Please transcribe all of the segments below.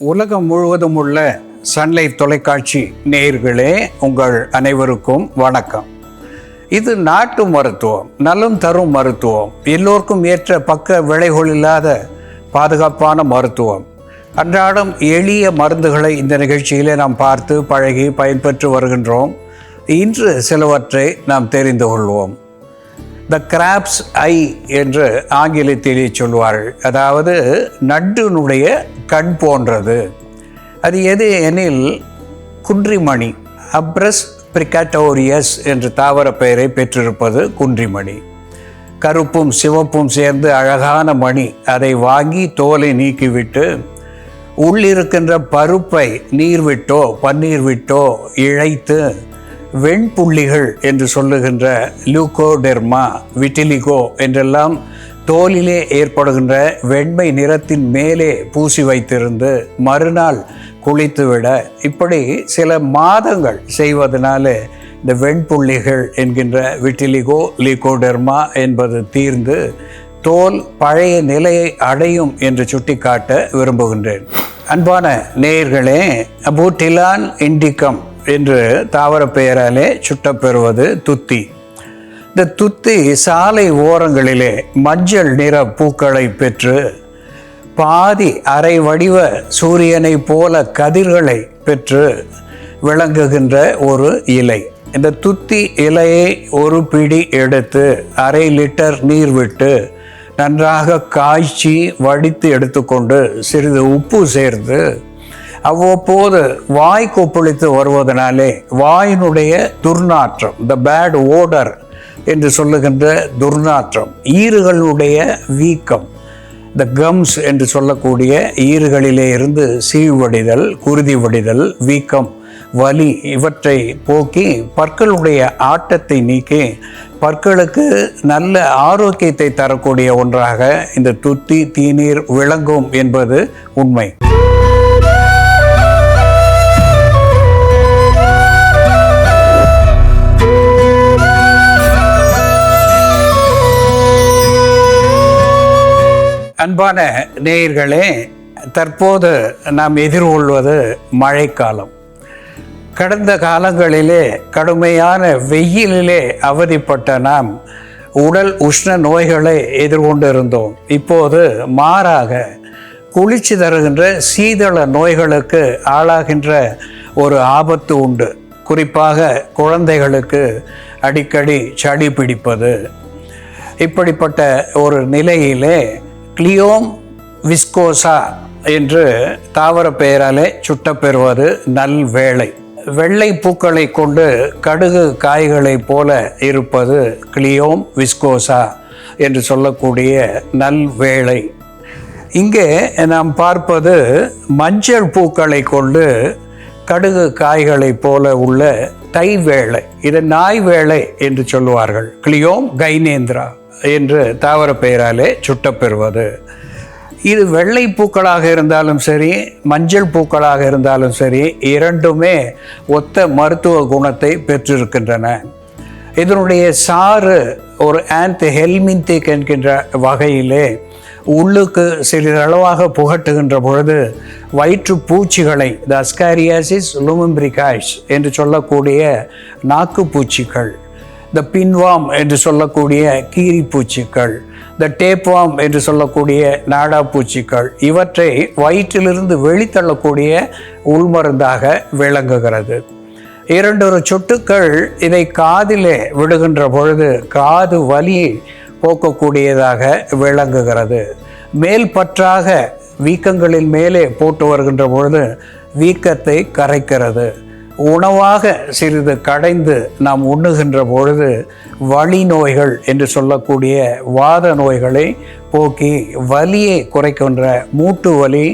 உலகம் முழுவதும் உள்ள சன்லைட் தொலைக்காட்சி நேயர்களே உங்கள் அனைவருக்கும் வணக்கம். இது நாட்டு மருத்துவம் நலம் தரும் மருத்துவம் எல்லோருக்கும் ஏற்ற பக்க விளைவுகள் இல்லாத பாதுகாப்பான மருத்துவம். அன்றாடம் எளிய மருந்துகளை இந்த நிகழ்ச்சியிலே நாம் பார்த்து பழகி பயன்பெற்று வருகின்றோம். இன்று சிலவற்றை நாம் தெரிந்து கொள்வோம். த கிராப்ஸ் ஐ என்று ஆங்கிலத்திலே சொல்வார்கள் அதாவது நட்டுனுடைய கண் போன்றது. அது எது எனில் குன்றிமணி அப்ரஸ் பிரிகாட்டோரியஸ் என்று தாவர பெயரை பெற்றிருப்பது குன்றிமணி. கருப்பும் சிவப்பும் சேர்ந்து அழகான மணி அதை வாங்கி தோலை நீக்கிவிட்டு உள்ளிருக்கின்ற பருப்பை நீர் விட்டோ பன்னீர் விட்டோ இழைத்து வெண்புள்ளிகள் என்று சொல்லுகின்ற லூகோடெர்மா விட்டிலிகோ என்றெல்லாம் தோலிலே ஏற்படுகின்ற வெண்மை நிறத்தின் மேலே பூசி வைத்திருந்து மறுநாள் குளித்துவிட இப்படி சில மாதங்கள் செய்வதனாலே இந்த வெண்புள்ளிகள் என்கின்ற விட்டிலிகோ லிகோடெர்மா என்பது தீர்ந்து தோல் பழைய நிலையை அடையும் என்று சுட்டிக்காட்ட விரும்புகின்றேன். அன்பான நேயர்களே அபூட்டிலான் இண்டிகம் என்று தாவர பெயராலே சுட்டப்பெறுவது துத்தி. இந்த துத்தி சாலை ஓரங்களிலே மஞ்சள் நிற பூக்களை பெற்று பாதி அரை வடிவ சூரியனை போல கதிர்களை பெற்று விளங்குகின்ற ஒரு இலை. இந்த துத்தி இலையை ஒரு பிடி எடுத்து அரை லிட்டர் நீர் விட்டு நன்றாக காய்ச்சி வடித்து எடுத்துக்கொண்டு சிறிது உப்பு சேர்த்து அவ்வப்போது வாய் கொப்பளித்து வருவதனாலே வாயினுடைய துர்நாற்றம் த பேட் ஓடர் என்று சொல்லுகின்ற துர்நாற்றம் ஈறுகளுடைய வீக்கம் த கம்ஸ் என்று சொல்லக்கூடிய ஈறுகளிலே இருந்து சீழ்வடிதல் குருதி வடிதல் வீக்கம் வலி இவற்றை போக்கி பற்களுடைய ஆட்டத்தை நீக்கி பற்களுக்கு நல்ல ஆரோக்கியத்தை தரக்கூடிய ஒன்றாக இந்த துத்தி தீநீர் விளங்கும் என்பது உண்மை. அன்பான நேயர்களே தற்போது நாம் எதிர்கொள்வது மழைக்காலம். கடந்த காலங்களிலே கடுமையான வெயிலிலே அவதிப்பட்ட நாம் உடல் உஷ்ண நோய்களை எதிர்கொண்டிருந்தோம். இப்போது மாறாக குளிர்ச்சி தருகின்ற சீதள நோய்களுக்கு ஆளாகின்ற ஒரு ஆபத்து உண்டு. குறிப்பாக குழந்தைகளுக்கு அடிக்கடி சளி பிடிப்பது. இப்படிப்பட்ட ஒரு நிலையிலே கிளியோம் விஸ்கோசா என்று தாவர பெயராலே சுட்டப்பெறுவது நல் வேளை. வெள்ளை பூக்களை கொண்டு கடுகு காய்களைப் போல இருப்பது கிளியோம் விஸ்கோசா என்று சொல்லக்கூடிய நல் வேளை. இங்கே நாம் பார்ப்பது மஞ்சள் பூக்களை கொண்டு கடுகு காய்களைப் போல உள்ள தை வேளை. இது நாய் வேளை என்று சொல்லுவார்கள். கிளியோம் கைனேந்திரா. என்று தாவர பெயராலே சுட்டப்பெறுவது. இது வெள்ளை பூக்களாக இருந்தாலும் சரி மஞ்சள் பூக்களாக இருந்தாலும் சரி இரண்டுமே ஒத்த மருத்துவ குணத்தை பெற்றிருக்கின்றன. இதனுடைய சாறு ஒரு ஆந்த் ஹெல்மின்திக் என்கின்ற வகையிலே உள்ளுக்கு சிறிதளவாக புகட்டுகின்ற பொழுது வயிற்று பூச்சிகளை த அஸ்காரியாசிஸ் லுமம்பிரிகாய்ஸ் என்று சொல்லக்கூடிய நாக்கு பூச்சிகள் த பின்வாம் என்று சொல்லக்கூடிய கீரி பூச்சிகள் த டேப்வாம் என்று சொல்லக்கூடிய நாடா பூச்சிகள் இவற்றை வயிற்றிலிருந்து வெளித்தள்ளக்கூடிய உள்மருந்தாக விளங்குகிறது. இரண்டொரு சொட்டுக்கள் இதை காதிலே விடுகின்ற பொழுது காது வலியை போக்கக்கூடியதாக விளங்குகிறது. மேல் பற்றாக வீக்கங்களின் மேலே போட்டு வருகின்ற பொழுது வீக்கத்தை கரைக்கிறது. உணவாக சிறிது கடைந்து நாம் உண்ணுகின்ற பொழுது வலி நோய்கள் என்று சொல்லக்கூடிய வாத நோய்களை போக்கி வலியை குறைக்கின்ற மூட்டு வலி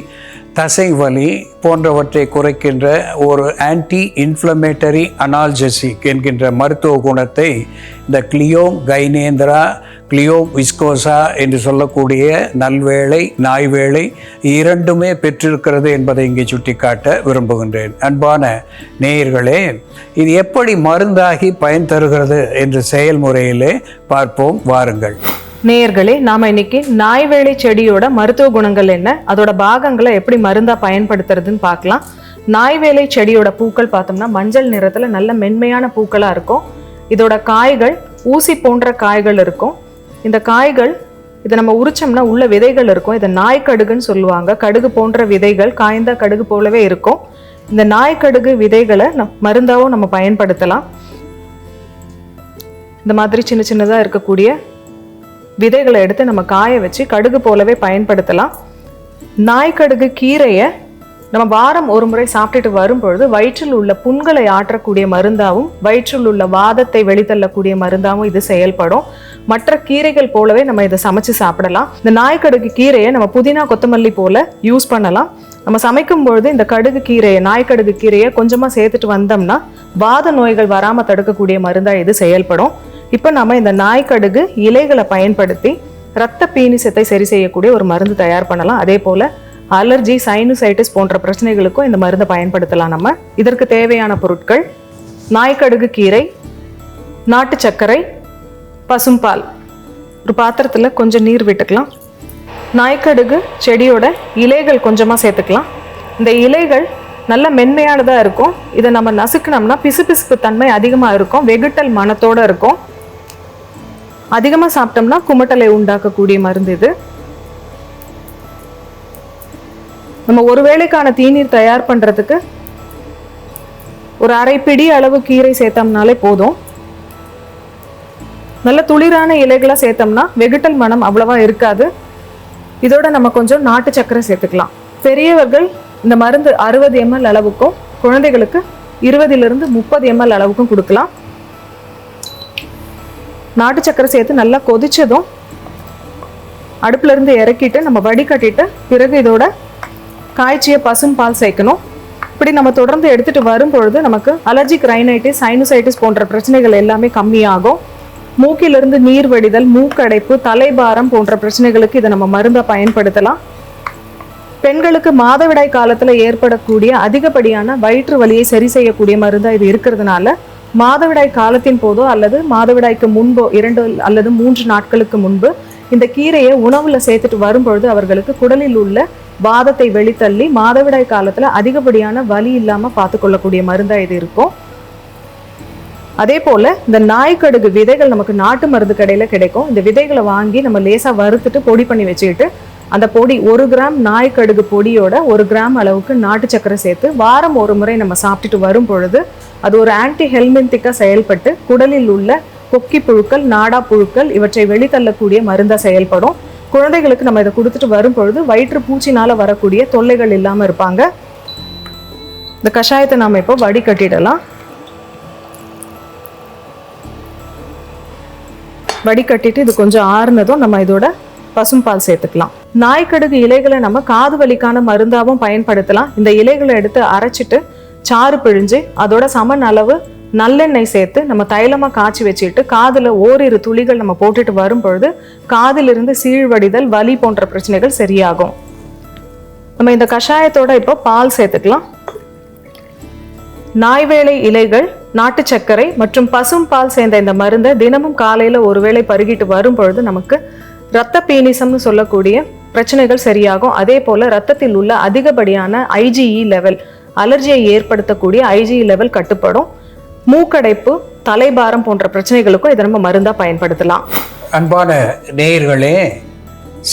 தசை வலி போன்றவற்றை குறைக்கின்ற ஒரு ஆன்டி இன்ஃப்ளமேட்டரி அனால்ஜெசிக் என்கின்ற மருத்துவ குணத்தை இந்த கிளியோ கைனேந்திரா கிளியோ விஸ்கோசா என்று சொல்லக்கூடிய நல்வேளை நாய்வேளை இரண்டுமே பெற்றிருக்கிறது என்பதை இங்கே சுட்டிக்காட்ட விரும்புகின்றேன். அன்பான நேயர்களே இது எப்படி மருந்தாகி பயன் தருகிறது என்ற செயல்முறையிலே பார்ப்போம் வாருங்கள். நேயர்களே நாம் இன்னைக்கு நாய்வேலி செடியோட மருத்துவ குணங்கள் என்ன அதோட பாகங்களை எப்படி மருந்தாக பயன்படுத்துறதுன்னு பார்க்கலாம். நாய்வேலை செடியோட பூக்கள் பார்த்தோம்னா மஞ்சள் நிறத்தில் நல்ல மென்மையான பூக்களாக இருக்கும். இதோட காய்கள் ஊசி போன்ற காய்கள் இருக்கும். இந்த காய்கள் இதை நம்ம உரிச்சோம்னா உள்ள விதைகள் இருக்கும். இதை நாய்க்கடுகுன்னு சொல்லுவாங்க. கடுகு போன்ற விதைகள் காய்ந்த கடுகு போலவே இருக்கும். இந்த நாய்க்கடுகு விதைகளை நம் மருந்தாகவும் நம்ம பயன்படுத்தலாம். இந்த மாதிரி சின்ன சின்னதாக இருக்கக்கூடிய விதைகளை எடுத்து நம்ம காய வச்சு கடுகு போலவே பயன்படுத்தலாம். நாய்க்கடுகு கீரையை நம்ம வாரம் ஒரு முறை சாப்பிட்டுட்டு வரும்பொழுது வயிற்றில் உள்ள புண்களை ஆற்றக்கூடிய மருந்தாகவும் வயிற்றில் உள்ள வாதத்தை வெளித்தள்ளக்கூடிய மருந்தாகவும் இது செயல்படும். மற்ற கீரைகள் போலவே நம்ம இதை சமைச்சு சாப்பிடலாம். இந்த நாய்க்கடுகு கீரையை நம்ம புதினா கொத்தமல்லி போல யூஸ் பண்ணலாம். நம்ம சமைக்கும் பொழுது இந்த கடுகு கீரையை நாய்க்கடுகு கீரையை கொஞ்சமாக சேர்த்துட்டு வந்தோம்னா வாத நோய்கள் வராமல் தடுக்கக்கூடிய மருந்தாக இது செயல்படும். இப்போ நம்ம இந்த நாய்க்கடுகு இலைகளை பயன்படுத்தி இரத்த பீனிசத்தை சரி செய்யக்கூடிய ஒரு மருந்து தயார் பண்ணலாம். அதே போல் அலர்ஜி சைனுசைட்டிஸ் போன்ற பிரச்சனைகளுக்கும் இந்த மருந்தை பயன்படுத்தலாம் நம்ம. இதற்கு தேவையான பொருட்கள் நாய்க்கடுகு கீரை நாட்டு சர்க்கரை பசும்பால். ஒரு பாத்திரத்தில் கொஞ்சம் நீர் விட்டுக்கலாம். நாய்க்கடுகு செடியோட இலைகள் கொஞ்சமாக சேர்த்துக்கலாம். இந்த இலைகள் நல்ல மென்மையானதாக இருக்கும். இதை நம்ம நசுக்கினோம்னா பிசுபிசுப்பு தன்மை அதிகமாக இருக்கும். வெகுட்டல் மனத்தோடு இருக்கும். அதிகமாக சாப்பிட்டோம்னா குமட்டலை உண்டாக்கக்கூடிய மருந்து இது. நம்ம ஒரு வேளைக்கான தீநீர் தயார் பண்ணுறதுக்கு ஒரு அரை பிடி அளவு கீரை சேர்த்தோம்னாலே போதும். நல்ல துளிரான இலைகளாக சேர்த்தோம்னா வெகுட்டல் மனம் அவ்வளவா இருக்காது. இதோட நம்ம கொஞ்சம் நாட்டு சக்கரை சேர்த்துக்கலாம். பெரியவர்கள் இந்த மருந்து அறுபது எம்எல் அளவுக்கும் குழந்தைகளுக்கு இருபதிலிருந்து முப்பது எம்எல் அளவுக்கும் கொடுக்கலாம். நாட்டு சக்கரை சேர்த்து நல்லா கொதிச்சதும் அடுப்புலேருந்து இறக்கிட்டு நம்ம வடிகட்டிட்டு பிறகு இதோட காய்ச்சிய பசும் பால் சேர்க்கணும். இப்படி நம்ம தொடர்ந்து எடுத்துகிட்டு வரும்பொழுது நமக்கு அலர்ஜிக் ரைனைட்டிஸ் சைனசைட்டிஸ் போன்ற பிரச்சனைகள் எல்லாமே கம்மியாகும். மூக்கிலிருந்து நீர் வடிதல் மூக்கடைப்பு தலைபாரம் போன்ற பிரச்சனைகளுக்கு இதை நம்ம மருந்தை பயன்படுத்தலாம். பெண்களுக்கு மாதவிடாய் காலத்தில் ஏற்படக்கூடிய அதிகப்படியான வயிற்று வலியை சரி செய்யக்கூடிய மருந்தாக இது இருக்கிறதுனால மாதவிடாய் காலத்தின் போதோ அல்லது மாதவிடாய்க்கு முன்போ இரண்டு அல்லது மூன்று நாட்களுக்கு முன்பு இந்த கீரையை உணவுல சேர்த்துட்டு வரும்பொழுது அவர்களுக்கு குடலில் உள்ள வாதத்தை வெளித்தள்ளி மாதவிடாய் காலத்துல அதிகப்படியான வலி இல்லாம பார்த்து கொள்ளக்கூடிய மருந்தா இது இருக்கும். அதே போல இந்த நாய்க்கடுகு விதைகள் நமக்கு நாட்டு மருந்து கடையில கிடைக்கும். இந்த விதைகளை வாங்கி நம்ம லேசா வறுத்துட்டு பொடி பண்ணி வச்சுக்கிட்டு அந்த பொடி ஒரு கிராம் நாய்க்கடுகு பொடியோட ஒரு கிராம் அளவுக்கு நாட்டு சக்கரை சேர்த்து வாரம் ஒரு முறை நம்ம சாப்பிட்டுட்டு வரும் பொழுது அது ஒரு ஆன்டி ஹெல்மெந்திக்கா செயல்பட்டு குடலில் உள்ள கொக்கி புழுக்கள் நாடா புழுக்கள் இவற்றை வெளித்தள்ளக்கூடிய மருந்தாக செயல்படும். குழந்தைகளுக்கு நம்ம இதை கொடுத்துட்டு வரும் பொழுது வயிற்று பூச்சினால் வரக்கூடிய தொல்லைகள் இல்லாமல் இருப்பாங்க. இந்த கஷாயத்தை நாம இப்போ வடிகட்டிடலாம். வடிகட்டிட்டு இது கொஞ்சம் ஆறுனதும் நம்ம இதோட பசும்பால் சேர்த்துக்கலாம். நாய்க்கடுகு இலைகளை நம்ம காது வலிக்கான மருந்தாகவும் பயன்படுத்தலாம். இந்த இலைகளை எடுத்து அரைச்சிட்டு சாறு பிழிஞ்சு அதோட சமன் அளவு நல்லெண்ணெய் சேர்த்து நம்ம தைலமா காய்ச்சி வச்சுட்டு காதுல ஓரிரு துளிகள் நம்ம போட்டுட்டு வரும் பொழுது காதிலிருந்து சீழ்வடிதல் வலி போன்ற பிரச்சனைகள் சரியாகும். நம்ம இந்த கஷாயத்தோட இப்போ பால் சேர்த்துக்கலாம். நாய்வேலை இலைகள் நாட்டு சர்க்கரை மற்றும் பசும் பால் சேர்ந்த இந்த மருந்தை தினமும் காலையில் ஒருவேளை பருகிட்டு வரும் பொழுது நமக்கு இரத்த பீனிசம்னு சொல்லக்கூடிய பிரச்சனைகள் சரியாகும். அதே போல் ரத்தத்தில் உள்ள அதிகப்படியான ஐஜிஇ லெவல் அலர்ஜியை ஏற்படுத்தக்கூடிய ஐஜிஇ லெவல் கட்டுப்படும். மூக்கடைப்பு தலைபாரம் போன்ற பிரச்சனைகளுக்கும் இதை நம்ம மருந்தாக பயன்படுத்தலாம். அன்பான நேயர்களே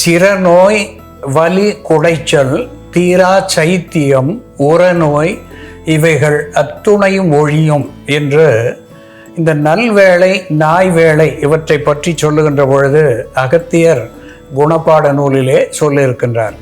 சிறநோய் வலி குடைச்சல் தீரா சைத்தியம் உரநோய் இவைகள் அத்துணையும் ஒழியும் என்று இந்த நல்வேளை நாய் வேளை இவற்றை பற்றி சொல்லுகின்ற பொழுது அகத்தியர் குணப்பாட நூலிலே சொல்லியிருக்கின்றார்.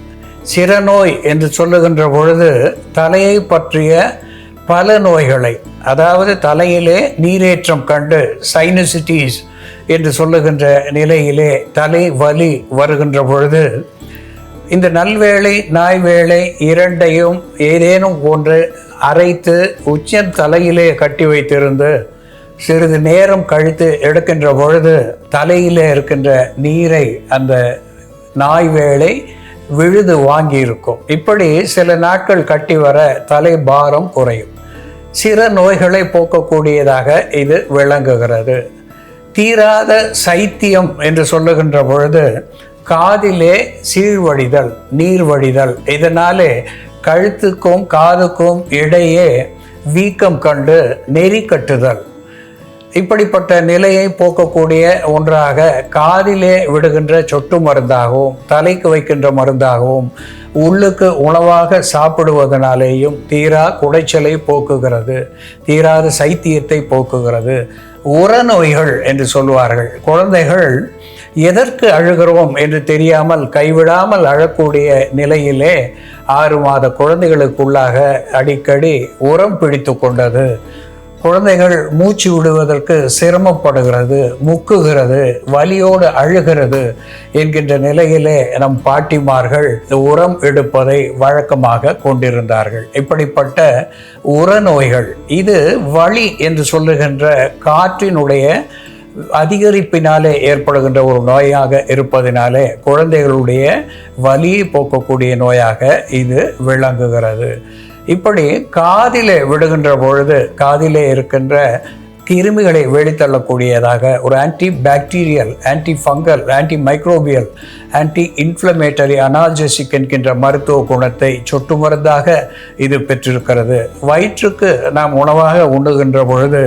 சிறநோய் என்று சொல்லுகின்ற பொழுது தலையை பற்றிய பல நோய்களை அதாவது தலையிலே நீரேற்றம் கண்டு சைனசிட்டிஸ் என்று சொல்லுகின்ற நிலையிலே தலை வலி வருகின்ற பொழுது இந்த நல்வேளை நாய் வேலை இரண்டையும் ஏதேனும் ஒன்று அரைத்து உச்சம் தலையிலே கட்டி வைத்திருந்து சிறிது நேரம் கழித்து எடுக்கின்ற பொழுது தலையிலே இருக்கின்ற நீரை அந்த நாய் வேலை விழுது வாங்கியிருக்கும். இப்படி சில நாட்கள் கட்டி வர தலை பாரம் குறையும். சிற நோய்களை போக்கக்கூடியதாக இது விளங்குகிறது. தீராத சைத்தியம் என்று சொல்லுகின்ற பொழுது காதிலே சீழ்வடிதல் நீர் வடிதல் இதனாலே கழுத்துக்கும் காதுக்கும் இடையே வீக்கம் கண்டு நெறி கட்டுதல். இப்படிப்பட்ட நிலையை போக்கக்கூடிய ஒன்றாக காதிலே விடுகின்ற சொட்டு மருந்தாகவும் தலைக்கு வைக்கின்ற மருந்தாகவும் உள்ளுக்கு உணவாக சாப்பிடுவதனாலேயும் தீரா குடைச்சலை போக்குகிறது தீராத சைத்தியத்தை போக்குகிறது. உரநோய்கள் என்று சொல்வார்கள். குழந்தைகள் எதற்கு அழுகிறோம் என்று தெரியாமல் கைவிடாமல் அழக்கூடிய நிலையிலே ஆறு மாத குழந்தைகளுக்குள்ளாக அடிக்கடி உரம் பிடித்து கொண்டது. குழந்தைகள் மூச்சு விடுவதற்கு சிரமப்படுகிறது முக்குகிறது வலியோடு அழுகிறது என்கின்ற நிலையிலே நம் பாட்டிமார்கள் உரம் எடுப்பதை வழக்கமாக கொண்டிருந்தார்கள். இப்படிப்பட்ட உர நோய்கள் இது வலி என்று சொல்லுகின்ற காற்றினுடைய அதிகரிப்பினாலே ஏற்படுகின்ற ஒரு நோயாக இருப்பதினாலே குழந்தைகளுடைய வலியை போக்கக்கூடிய நோயாக இது விளங்குகிறது. இப்படி காதிலே விடுகின்ற பொழுது காதிலே இருக்கின்ற கிருமிகளை வெளித்தள்ளக்கூடியதாக ஒரு anti bacterial anti fungal anti microbial anti inflammatory analgesic என்கின்ற மருத்துவ குணத்தை சொட்டு மருந்தாக இது பெற்றிருக்கிறது. வயிற்றுக்கு நாம் உணவாக உண்ணுகின்ற பொழுது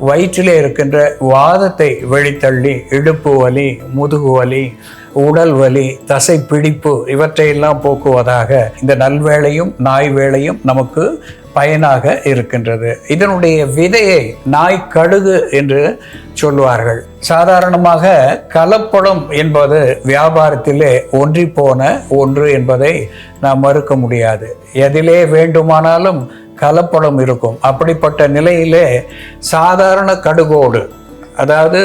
வயிற்றிலே இருக்கின்ற வாதத்தை வெளித்தள்ளி இடுப்பு வலி முதுகு வலி உடல் வலி தசை பிடிப்பு இவற்றையெல்லாம் போக்குவதாக இந்த நல்வேளையும் நாய் வேளையும் நமக்கு பயனாக இருக்கின்றது. இதனுடைய விதையை நாய் கடுகு என்று சொல்வார்கள் சாதாரணமாக கலப்படம் என்பது வியாபாரத்திலே ஒன்றி போன ஒன்று என்பதை நாம் மறுக்க முடியாது. எதிலே வேண்டுமானாலும் கலப்படம் இருக்கும். அப்படிப்பட்ட நிலையிலே சாதாரண கடுகோடு அதாவது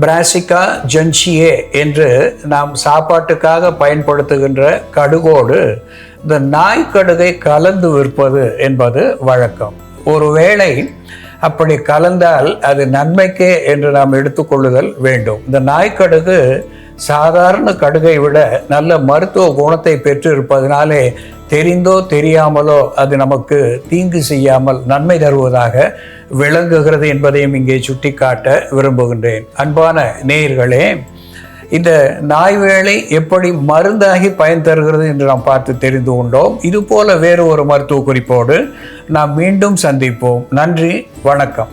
பிராசிகா ஜென்சியே என்று நாம் சாப்பாட்டுக்காக பயன்படுத்துகின்ற கடுகோடு இந்த நாய்க்கடுகை கலந்து விற்பது என்பது வழக்கம். ஒருவேளை அப்படி கலந்தால் அது நன்மைக்கே என்று நாம் எடுத்துக்கொள்ளுதல் வேண்டும். இந்த நாய்க்கடுகு சாதாரண கடுகை விட நல்ல மருத்துவ குணத்தை பெற்றிருப்பதனாலே தெரிந்தோ தெரியாமலோ அது நமக்கு தீங்கு செய்யாமல் நன்மை தருவதாக விளங்குகிறது என்பதையும் இங்கே சுட்டிக்காட்ட விரும்புகின்றேன். அன்பான நேயர்களே இந்த நாய் வேலை எப்படி மருந்தாகி பயன் தருகிறது என்று நாம் பார்த்து தெரிந்து கொண்டோம். இதுபோல வேறு ஒரு மருத்துவ குறிப்போடு நாம் மீண்டும் சந்திப்போம். நன்றி வணக்கம்.